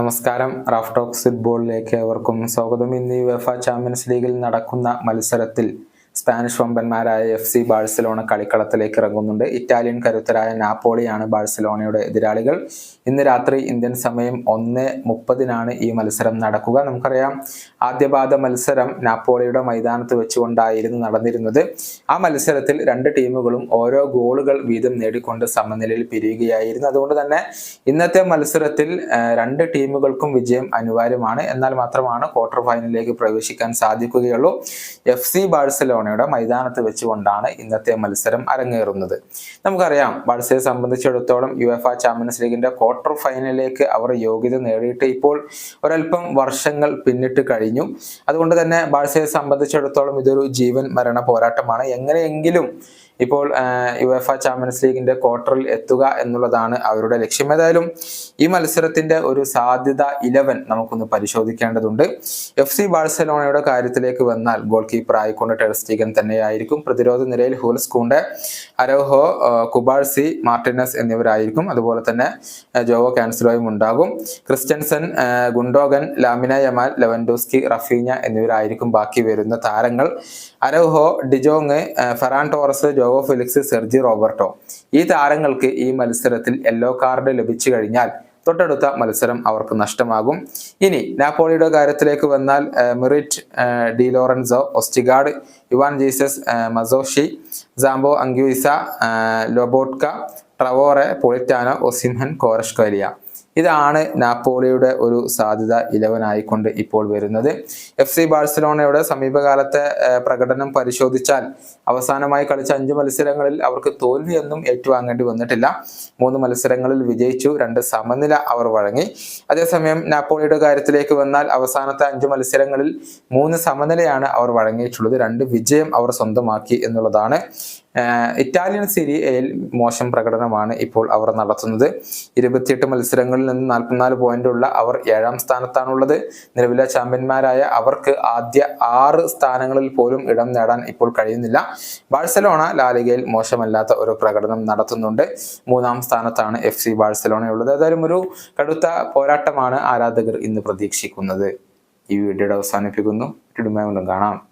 നമസ്കാരം. Raf talks ഫുട്ബോളിലേക്ക് ഏവർക്കും സ്വാഗതം. ഇന്ന് യുവഫ ചാമ്പ്യൻസ് ലീഗിൽ നടക്കുന്ന മത്സരത്തിൽ സ്പാനിഷ് വമ്പന്മാരായ എഫ് സി ബാഴ്സലോണ കളിക്കളത്തിലേക്ക് ഇറങ്ങുന്നുണ്ട്. ഇറ്റാലിയൻ കരുത്തരായ നാപ്പോളിയാണ് ബാഴ്സലോണയുടെ എതിരാളികൾ. ഇന്ന് രാത്രി ഇന്ത്യൻ സമയം ഒന്ന് മുപ്പതിനാണ് ഈ മത്സരം നടക്കുക. നമുക്കറിയാം ആദ്യപാദ മത്സരം നാപ്പോളിയുടെ മൈതാനത്ത് വെച്ചുകൊണ്ടായിരുന്നു നടന്നിരുന്നത്. ആ മത്സരത്തിൽ രണ്ട് ടീമുകളും ഓരോ ഗോളുകൾ വീതം നേടിക്കൊണ്ട് സമനിലയിൽ പിരിയുകയായിരുന്നു. അതുകൊണ്ട് തന്നെ ഇന്നത്തെ മത്സരത്തിൽ രണ്ട് ടീമുകൾക്കും വിജയം അനിവാര്യമാണ്. എന്നാൽ മാത്രമാണ് ക്വാർട്ടർ ഫൈനലിലേക്ക് പ്രവേശിക്കാൻ സാധിക്കുകയുള്ളൂ. എഫ് സി ബാഴ്സലോണയുടെ മൈതാനത്ത് വെച്ചുകൊണ്ടാണ് ഇന്നത്തെ മത്സരം അരങ്ങേറുന്നത്. നമുക്കറിയാം ബാഴ്സയെ സംബന്ധിച്ചിടത്തോളം യു എഫ് ചാമ്പ്യൻസ് ലീഗിന്റെ ക്വാർട്ടർ ഫൈനലിലേക്ക് അവർ യോഗ്യത നേടിയിട്ട് ഇപ്പോൾ ഒരല്പം വർഷങ്ങൾ പിന്നിട്ട് കഴിഞ്ഞു. അതുകൊണ്ട് തന്നെ ബാഴ്സയെ സംബന്ധിച്ചിടത്തോളം ഇതൊരു ജീവൻ മരണ പോരാട്ടമാണ്. എങ്ങനെയെങ്കിലും ഇപ്പോൾ യുഎഫ ചാമ്പ്യൻസ് ലീഗിന്റെ ക്വാർട്ടറിൽ എത്തുക എന്നുള്ളതാണ് അവരുടെ ലക്ഷ്യം. ഏതായാലും ഈ മത്സരത്തിന്റെ ഒരു സാധ്യത ഇലവൻ നമുക്കൊന്ന് പരിശോധിക്കേണ്ടതുണ്ട്. എഫ് സി ബാഴ്സലോണയുടെ കാര്യത്തിലേക്ക് വന്നാൽ ഗോൾ കീപ്പർ ആയിക്കൊണ്ട് ടെർസ്റ്റീഗൻ തന്നെയായിരിക്കും. പ്രതിരോധ നിരയിൽ ഹൂൽസ് കൂണ്ടെ അരോഹോ കുബാഴ്സി മാർട്ടിനസ് എന്നിവരായിരിക്കും. അതുപോലെ തന്നെ ജോവോ കാൻസലോയും ഉണ്ടാകും. Christensen Gundogan Lamine Yamal Lewandowski Raphinha എന്നിവരായിരിക്കും ബാക്കി വരുന്ന താരങ്ങൾ. Araujo de Jong Ferran Torres Joao Felix Sergi Roberto ഈ താരങ്ങൾക്ക് ഈ മത്സരത്തിൽ യെല്ലോ കാർഡ് ലഭിച്ചു കഴിഞ്ഞാൽ തൊട്ടടുത്ത മത്സരം അവർക്ക് നഷ്ടമാകും. ഇനി നാപ്പോളിയുടെ കാര്യത്തിലേക്ക് വന്നാൽ Meret Di Lorenzo Ostigard Juan Jesus Mazzocchi Zambo Anguissa Lobotka Traore Politano Osimhen Kvaratskhelia ഇതാണ് നാപ്പോളിയുടെ ഒരു സാധ്യത ഇലവൻ ആയിക്കൊണ്ട് ഇപ്പോൾ വരുന്നത്. എഫ് സി ബാഴ്സലോണയുടെ സമീപകാലത്തെ പ്രകടനം പരിശോധിച്ചാൽ അവസാനമായി കളിച്ച അഞ്ച് മത്സരങ്ങളിൽ അവർക്ക് തോൽവിയൊന്നും ഏറ്റുവാങ്ങേണ്ടി വന്നിട്ടില്ല. മൂന്ന് മത്സരങ്ങളിൽ വിജയിച്ചു രണ്ട് സമനില അവർ വഴങ്ങി. അതേസമയം നാപ്പോളിയുടെ കാര്യത്തിലേക്ക് വന്നാൽ അവസാനത്തെ അഞ്ച് മത്സരങ്ങളിൽ മൂന്ന് സമനിലയാണ് അവർ വഴങ്ങിയിട്ടുള്ളത്. രണ്ട് വിജയം അവർ സ്വന്തമാക്കി എന്നുള്ളതാണ് ആഹ് സീരി എൽ മോശം പ്രകടനമാണ് ഇപ്പോൾ അവർ നടത്തുന്നത്. ഇരുപത്തിയെട്ട് മത്സരങ്ങളിൽ നിന്ന് നാൽപ്പത്തിനാല് പോയിന്റ് ഉള്ള അവർ ഏഴാം സ്ഥാനത്താണുള്ളത്. നിലവിലെ ചാമ്പ്യന്മാരായ അവർക്ക് ആദ്യ ആറ് സ്ഥാനങ്ങളിൽ പോലും ഇടം നേടാൻ ഇപ്പോൾ കഴിയുന്നില്ല. ബാഴ്സലോണ ലാലികയിൽ മോശമല്ലാത്ത ഒരു പ്രകടനം നടത്തുന്നുണ്ട്. മൂന്നാം സ്ഥാനത്താണ് എഫ് സി ബാഴ്സലോണയുള്ളത്. ഏതായാലും ഒരു കടുത്ത പോരാട്ടമാണ് ആരാധകർ ഇന്ന് പ്രതീക്ഷിക്കുന്നത്. ഈ വീഡിയോയുടെ അവസാനിപ്പിക്കുന്നു. വീണ്ടും കാണാം.